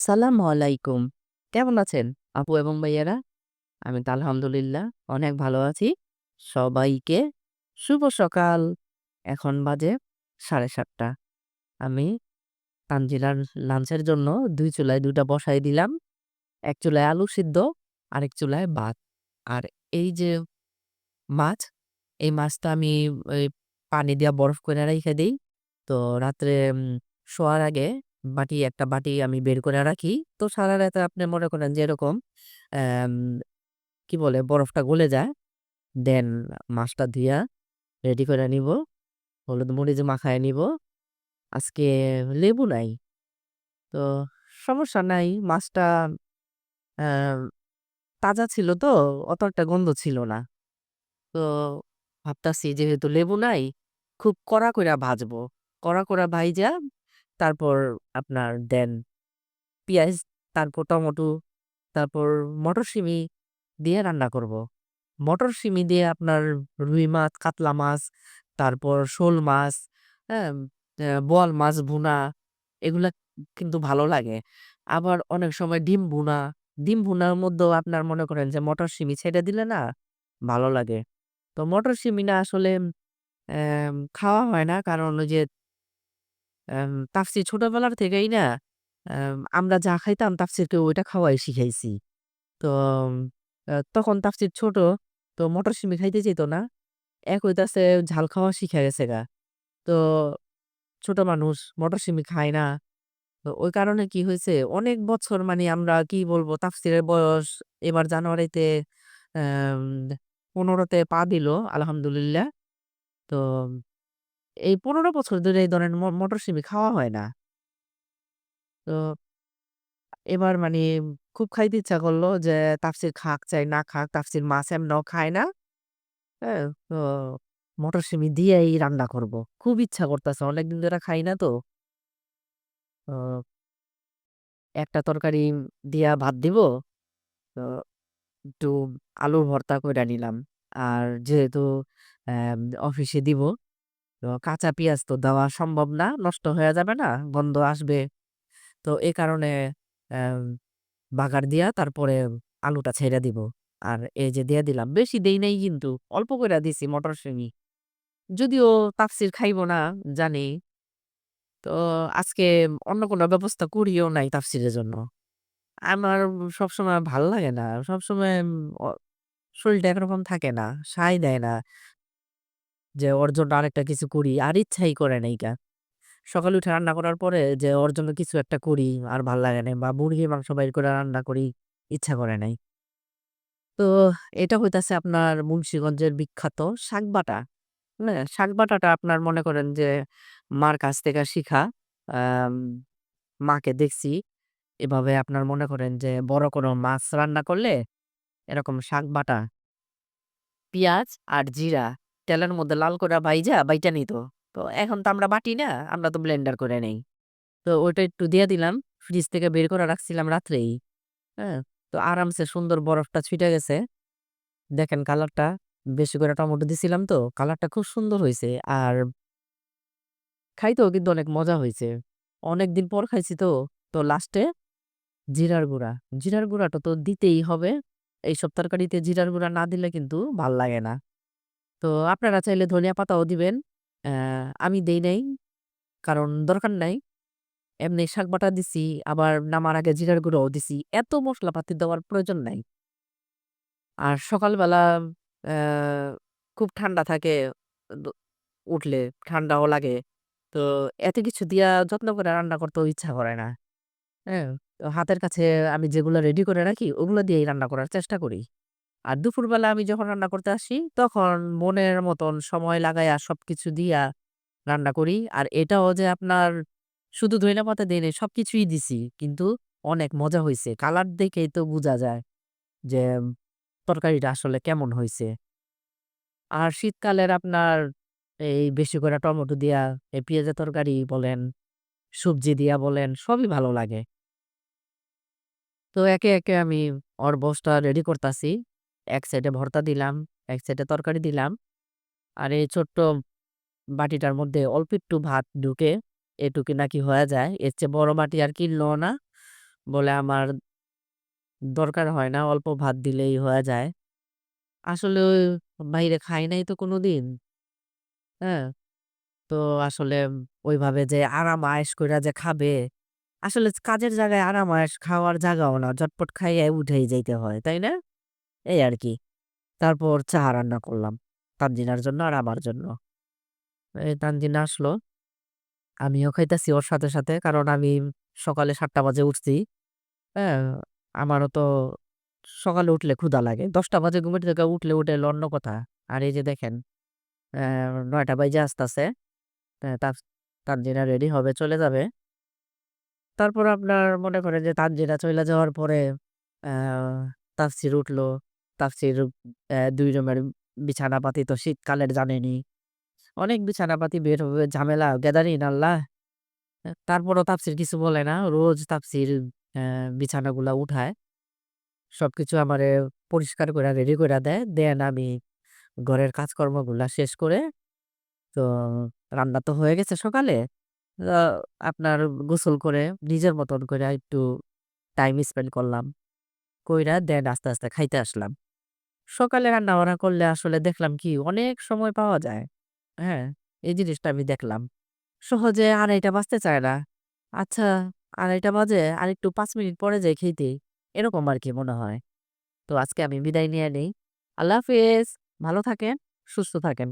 সালামু আলাইকুম। কেমন আছেন আপু এবং ভাইয়ারা? আমি তো আলহামদুলিল্লাহ অনেক ভালো আছি। সবাইকে শুভ সকাল। এখন বাজে ৭:৩০ আমি তানজিলার লাঞ্চের জন্য দুই চুলায় দুটা বসাই দিলাম। এক চুলায় আলু সিদ্ধ, আরেক চুলায় ভাত। আর এই যে মাছ, এই মাছটা আমি পানি দিয়া বরফ করে রাইখা দেই। তো রাত্রে শোয়ার আগে বাটি একটা বাটি আমি বের করে রাখি। তো সারা রাতে আপনি মনে করেন যে এরকম কি বলে বরফটা গলে যায়। দেন মাছটা ধুইয়া রেডি করে নিবো। হলুদ মরিচ মাখায় নিবো। আজকে লেবু নাই। তো সমস্যা নাই। মাছটা তাজা ছিল তো অত একটা গন্ধ ছিল না। তো ভাবতাছি যেহেতু লেবু নাই, খুব কড়া কইরা ভাজবো। কড়া কইরা ভাইজা তারপর আপনার দেন পেঁয়াজ তারপর টমেটো, তারপর মটরশুঁটি দিয়ে রান্না করব। মটরশুঁটি দিয়ে আপনার রুই মাছ, কাতলা মাছ, তারপর শোল মাছ, হ্যাঁ? বোয়াল মাছ ভুনা এগুলা কিন্তু ভালো লাগে। আবার অনেক সময় ডিম ভুনা, ডিম ভুনার মধ্যেও আপনার মনে করেন যে মটরশুঁটি ছেড়ে দিলে না ভালো লাগে। তো মটরশুঁটি না আসলে খাওয়া হয় না। কারণ ওই যে তাফসীর ছোটবেলার থেকেই না আমরা যা খাইতাম তাফসীরকে ওইটা খাওয়াই শিখাইছি। তো তখন তাফসির ছোট, তো মটরশুঁটি খাইতে চাইত না। এক হইতাছে ঝাল খাওয়া শিখা গেছে গা। তো ছোট মানুষ মটরশুঁটি খায় না। তো ওই কারণে কি হইছে অনেক বছর মানে আমরা কি বলব তাফসিরের বয়স এবার জানুয়ারিতে অ্যাম ১৫ তে পা দিল আলহামদুলিল্লাহ। তো এই ১৫ বছর ধরে এই ধরনের ম মটরশুঁটি খাওয়া হয় না। তো এবার মানে খুব খাইতে ইচ্ছা করল যে তাফসীর খাক চাই না খাক, তাফসীর মাছ এমনেও খায় না। হ্যাঁ? তো মটরশুঁটি দিয়েই রান্না করব। খুব ইচ্ছা করতাছে। অনেকদিন ধরে খাই না তো। একটা তরকারি দিয়া ভাত দিব। তো একটু আলুর ভর্তা কইরা নিলাম। আর যেহেতু অফিসে দিব, তো কাঁচা পিঁয়াজ তো দেওয়া সম্ভব না। নষ্ট হয়ে যাবে না, গন্ধ আসবে। তো এ কারণে বাগার দিয়া তারপরে আলুটা ছেড়ে দিব। আর এই যে দিয়ে দিলাম। বেশি দেই নাই কিন্তু। অল্প করে দিছি মটরশুঁটি। যদিও তাফসীর খাইব না জানি। তো আজকে অন্য কোনো ব্যবস্থা করিও নাই তাফসীরের জন্য। আমার সবসময় ভালো লাগে না। সবসময় শরীরটা একরকম থাকে না। সায় দেয় না। যে ওর জন্য আরেকটা কিছু করি। আর ইচ্ছাই করে নাইকা। সকালে উঠে রান্না করার পরে যে ওর জন্য কিছু একটা করি আর ভালো লাগে নাই। বা মুরগি মাংস বাইর করে রান্না করি, ইচ্ছা করে নাই। তো এটা হইতাছে আপনার মুন্সীগঞ্জের বিখ্যাত শাকবাটা। হ্যাঁ? শাকবাটাটা আপনার মনে করেন যে মার কাছ থেকে শিখা। মাকে দেখছি এভাবে আপনার মনে করেন যে বড় কোনো মাছ রান্না করলে এরকম শাকবাটা পিঁয়াজ আর জিরা তেলের মধ্যে লাল কইরা ভাইজা বাইটা নিত। তো এখন তো আমরা বাটি না, আমরা তো ব্লেন্ডার করে নেই। তো ওইটা একটু দিয়া দিলাম। ফ্রিজ থেকে বের করে রাখছিলাম রাত্রেই। হ্যাঁ? তো আরামসে সুন্দর বরফটা ছিটে গেছে। দেখেন কালারটা বেশি করে টমেটো দিছিলাম তো কালারটা খুব সুন্দর হয়েছে আর খাইতেও কিন্তু অনেক মজা হয়েছে অনেক দিন পর খাইছি তো। তো লাস্টে জিরার গুঁড়া। জিরার গুঁড়াটা তো দিতেই হবে। এইসব তরকারিতে জিরার গুঁড়া না দিলে কিন্তু ভালো লাগে না। তো আপনারা চাইলে ধনিয়া পাতাও দিবেন। আমি দেই নাই। কারণ দরকার নাই। এমনি শাকবাটা দিছি, আবার নামার আগে জিরার গুঁড়াও দিছি। এত মসলাপাতি দেওয়ার প্রয়োজন নাই। আর সকালবেলা খুব ঠান্ডা থাকে উঠলে, ঠান্ডাও লাগে। তো এত কিছু দিয়া যত্ন করে রান্না করতেও ইচ্ছা করে না। হ্যাঁ? হাতের কাছে আমি যেগুলো রেডি করে রাখি ওগুলো দিয়েই রান্না করার চেষ্টা করি। আর দুপুরবেলা আমি যখন রান্না করতে আসি তখন মনের মতন সময় লাগাইয়া সবকিছু দিয়া রান্না করি। আর এটাও যে আপনার শুধু ধইনা পাতা দেই নাই, সবকিছুই দিছি। কিন্তু অনেক মজা হইছে। কালার দেখেই তো বুঝা যায় যে তরকারিটা আসলে কেমন হইছে। আর শীতকালের আপনার এই বেশি করে টমেটো দিয়া এই পেঁয়াজের তরকারি বলেন, সবজি দিয়া বলেন সবই ভালো লাগে। তো একে, একে আমি ওর বসটা রেডি করতাছি। এক সাইডে ভর্তা দিলাম, এক সাইডে তরকারি দিলাম। আর এই ছোট্ট বাটিটার মধ্যে অল্প একটু ভাত ঢুকে এটুকু নাকি হয়ে যায়। এর চেয়ে বড় বাটি আর কিনলো না। বলে আমার দরকার হয় না। অল্প ভাত দিলেই হয়ে যায়। আসলে ওই বাইরে খাই নাই তো কোনোদিন। হ্যাঁ? তো আসলে ওইভাবে যে আরাম আয়েস কইরা যে খাবে, আসলে কাজের জায়গায় আরাম আয়েস খাওয়ার জায়গাও না। ঝটপট খাইয়ে উঠেই যাইতে হয়। তাই না? এই আর কি তারপর চা রান্না করলাম। তানজিনার জন্য আর আমার জন্য। এই তানজিনা আসলো। আমিও খাইতাছি ওর সাথে, সাথে। কারণ আমি সকালে সাতটা বাজে উঠছি। হ্যাঁ? আমারও তো সকালে উঠলে ক্ষুধা লাগে। দশটা বাজে ঘুমের থেকে উঠলে হলো অন্য কথা। আর এই যে দেখেন অ্যা ৯ঃ০০ বাইজা আসতাছে। হ্যাঁ, তানজিনা রেডি হবে চলে যাবে। তারপর আপনার মনে করেন যে তানজিনা চলে যাওয়ার পরে তাফসীর উঠল। তাফসীর ২ রুমের বিছানাপাতি তো শীতকালের জানেনি অনেক বিছানাপাতি বের হবে, ঝামেলা, গ্যাদারিন আল্লাহ! তারপরও তাফসীর কিছু বলে না। রোজ তাফসীর বিছানাগুলা উঠায়। সবকিছু আমারে পরিষ্কার কইরা রেডি করে দেয়। দেন আমি ঘরের কাজকর্মগুলা শেষ করে তো রান্না তো হয়ে গেছে সকালে। আপনার গোসল করে নিজের মতন করে একটু টাইম স্পেন্ড করলাম। কইরা দেন আস্তে, আস্তে খাইতে আসলাম। সকালে রান্না-বান্না করলে আসলে দেখলাম কি অনেক সময় পাওয়া যায়। হ্যাঁ? এই জিনিসটা আমি দেখলাম। সহজে ২:৩০ বাজতে চায় না। আচ্ছা ২:৩০ বাজে আর একটু পাঁচ মিনিট পরে যাই খেতে এরকম আর কি মনে হয়। তো আজকে আমি বিদায় নিয়ে নিই আল্লাহ হাফিজ ভালো থাকেন, সুস্থ থাকেন।